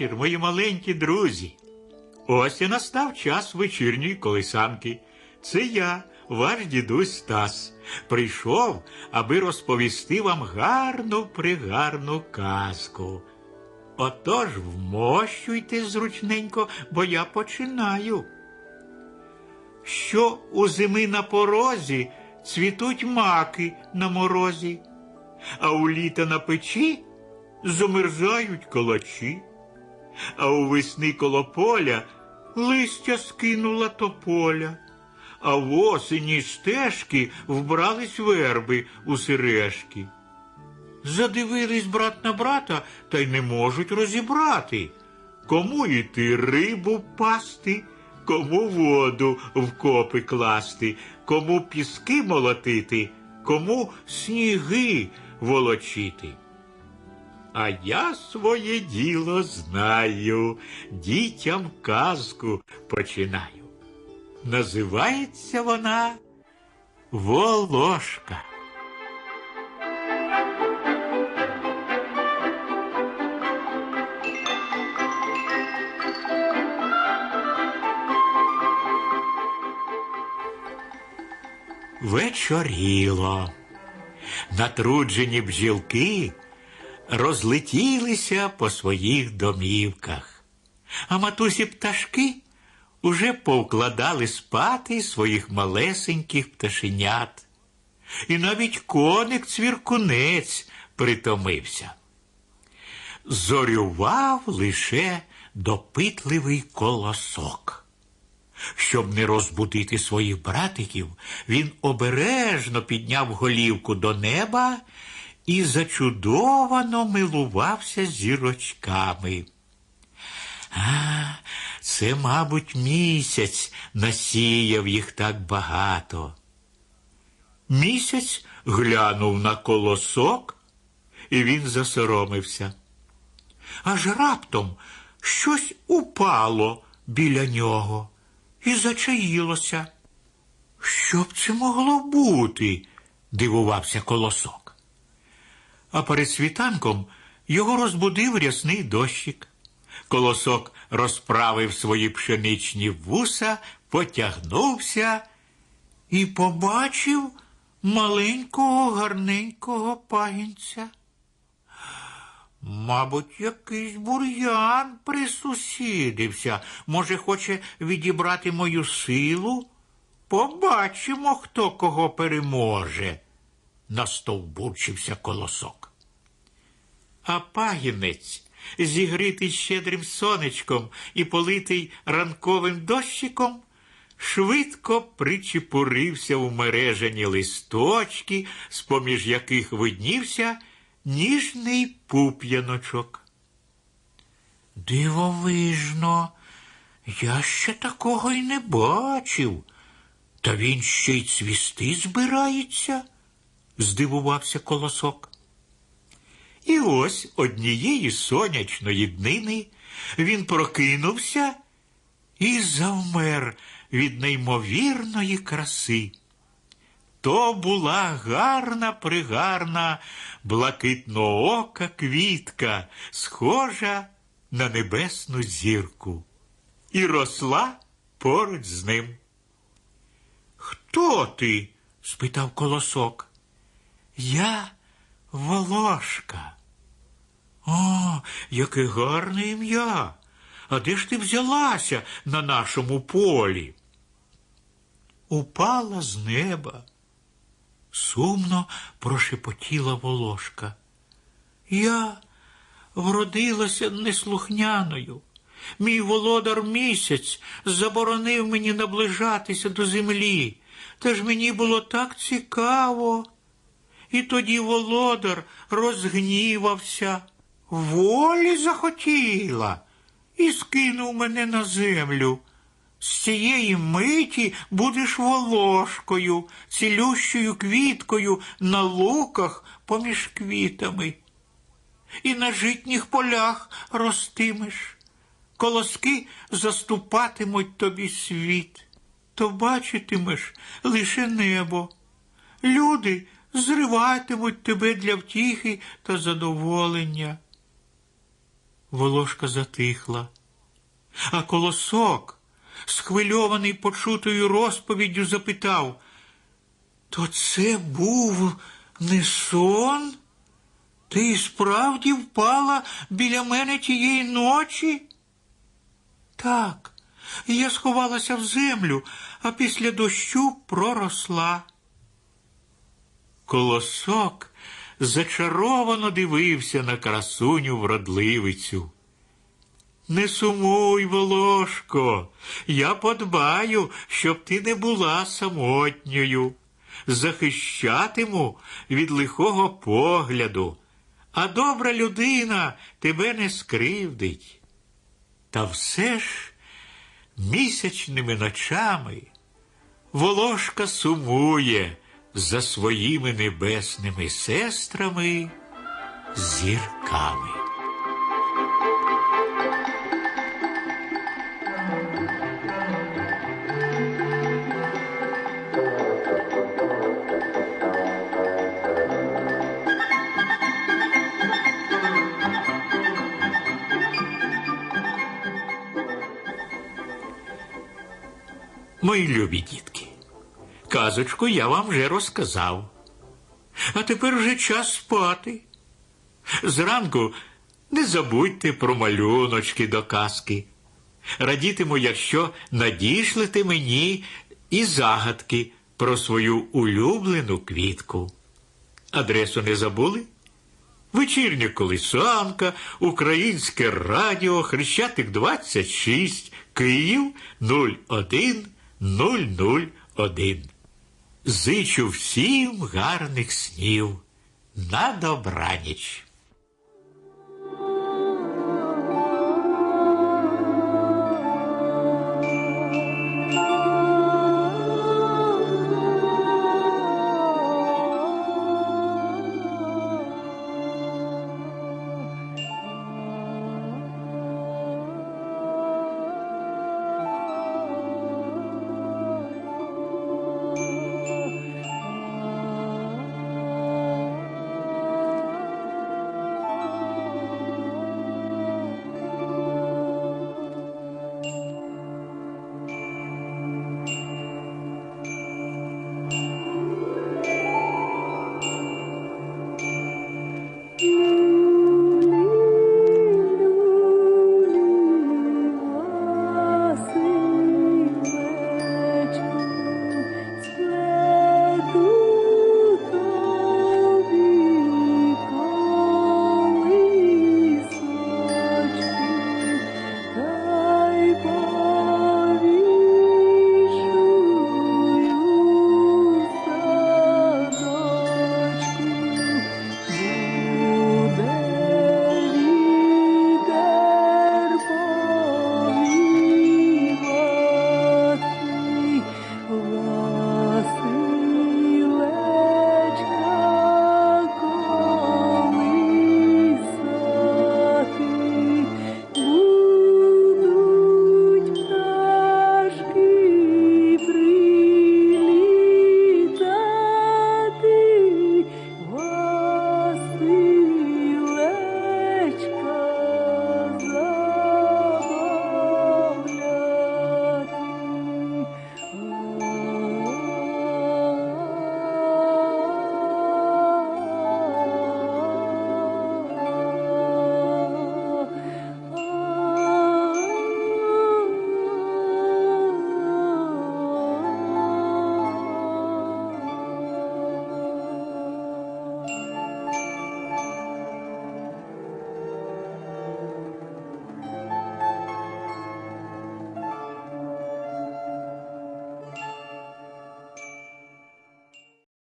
Вечір, мої маленькі друзі. Ось і настав час вечірньої колисанки. Це я, ваш дідусь Стас, прийшов, аби розповісти вам гарну пригарну казку. Отож вмощуйте зручненько, бо я починаю. Що у зими на порозі цвітуть маки на морозі, а у літа на печі замерзають калачі, а у весни коло поля листя скинула тополя, а в осені стежки вбрались верби у сережки. Задивились брат на брата та й не можуть розібрати, кому йти рибу пасти, кому воду в копи класти, кому піски молотити, кому сніги волочити. А я своє діло знаю, дітям казку починаю. Називається вона Волошка. Вечоріло. Натруджені бджілки розлетілися по своїх домівках, а матусі пташки уже повкладали спати своїх малесеньких пташенят. І навіть коник цвіркунець притомився. Зорював лише допитливий колосок. Щоб не розбудити своїх братиків, він обережно підняв голівку до неба і зачудовано милувався зірочками. А, це, мабуть, місяць насіяв їх так багато. Місяць глянув на колосок, і він засоромився. Аж раптом щось упало біля нього і зачаїлося. Що б це могло бути? дивувався колосок. А перед світанком його розбудив рясний дощик. Колосок розправив свої пшеничні вуса, потягнувся і побачив маленького гарненького пагінця. Мабуть, якийсь бур'ян присусідився. Може, хоче відібрати мою силу? Побачимо, хто кого переможе, настовбурчився колосок. А пагінець, зігритий щедрим сонечком і политий ранковим дощиком, швидко причепурився у мережені листочки, з-поміж яких виднівся ніжний пуп'яночок. Дивовижно, я ще такого й не бачив. Та він ще й цвісти збирається, здивувався колосок. І ось однієї сонячної днини він прокинувся і завмер від неймовірної краси. То була гарна пригарна блакитноока квітка, схожа на небесну зірку, і росла поруч з ним. Хто ти? спитав колосок. Я Волошка. О, яке гарне ім'я. А де ж ти взялася на нашому полі? Упала з неба. Сумно прошепотіла волошка. Я вродилася неслухняною. Мій володар місяць заборонив мені наближатися до землі. Та ж мені було так цікаво. І тоді володар розгнівався, волі захотіла і скинув мене на землю. З цієї миті будеш волошкою, цілющою квіткою на луках поміж квітами. І на житніх полях ростимеш. Колоски заступатимуть тобі світ, то бачитимеш лише небо. Люди зриватимуть тебе для втіхи та задоволення. Волошка затихла, а колосок, схвильований почутою розповіддю, запитав, то це був не сон? Ти справді впала біля мене тієї ночі? Так, я сховалася в землю, а після дощу проросла. Колосок зачаровано дивився на красуню вродливицю. Не сумуй, Волошко, я подбаю, щоб ти не була самотньою. Захищатиму від лихого погляду, а добра людина тебе не скривдить. Та все ж місячними ночами Волошка сумує за своїми небесними сестрами зірками. Мої любі дітки, казочку я вам вже розказав. А тепер вже час спати. Зранку не забудьте про малюночки до казки. Радітиму, якщо надішлете мені і загадки про свою улюблену квітку. Адресу не забули? Вечірня колисанка, Українське радіо, Хрещатик 26, Київ 01001. Зичу всім гарних снів. На добраніч.